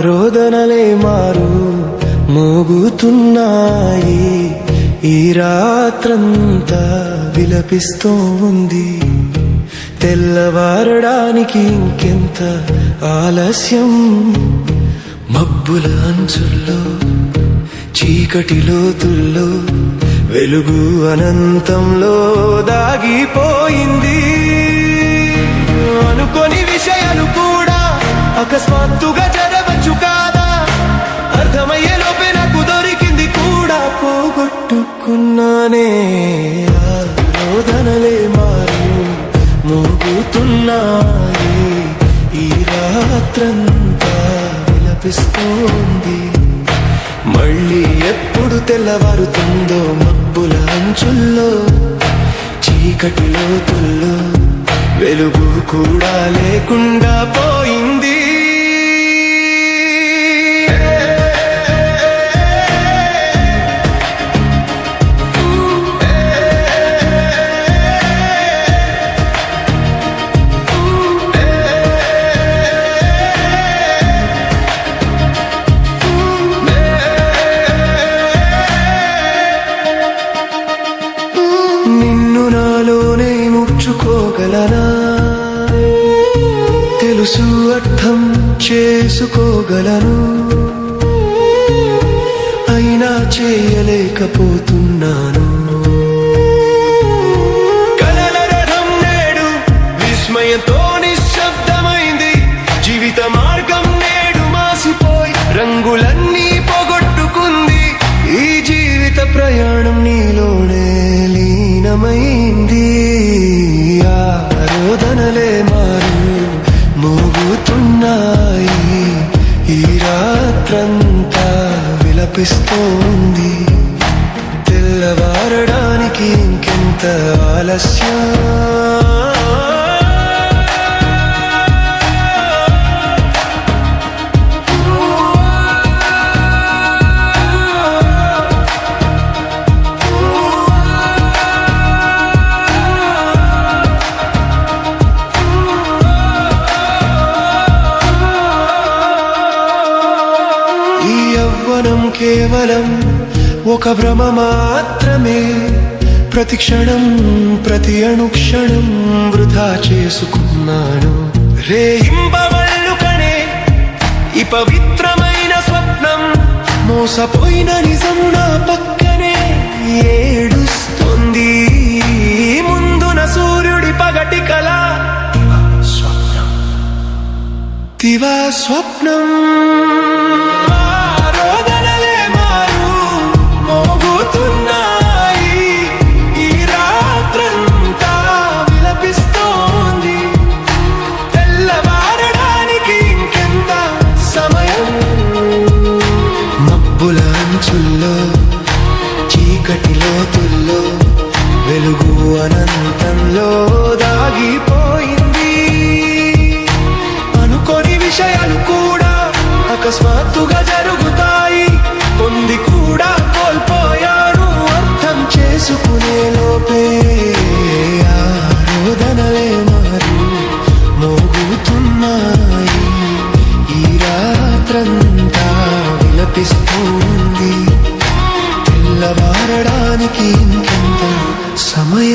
రోదనలే మారు మోగుతున్నాయి. ఈ రాత్రంతా విలపిస్తూ ఉంది. తెల్లవారడానికి ఇంకెంత ఆలస్యం? మబ్బుల అంచుల్లో చీకటి లోతుల్లో వెలుగు అనంతంలో దాగిపోయింది అకస్మాత్తుగా జరవచ్చు కాదా అర్థమయ్యే లోపే నాకు దొరికింది కూడా పోగొట్టుకున్నానే. ఆ రోదనలే మారు మోగుతున్నాయి. ఈ రాత్రంతా విలపిస్తోంది. మళ్ళీ ఎప్పుడు తెల్లవారుతుందో మబ్బుల అంచుల్లో చీకటి లోతుల్లో వెలుగు కూడా లేకుండా పోయింది. ముచ్చుకోగలనా తెలుసు అర్థం చేసుకోగలను. అయినా చేయలేకపోతున్నాను. కలల రథం నేడు విస్మయంతో ఉంది. తెల్లవారడానికి ఇంకెంత ఆలస్యం? కేవలం ఒక భ్రమ మాత్రమే. ప్రతి క్షణం ప్రతి అణుక్షణం వృధా చేసుకున్నాను. రేయింబవళ్ళు కనే ఈ పవిత్రమైన స్వప్నం మోసపోయిన నిజం నా పక్కనే ఏడుస్తుంది. ముందున సూర్యుడి పగటి కళ దివా స్వప్నం. కనిపిస్తుంది తెల్లవారడానికి ఇంకెంత సమయం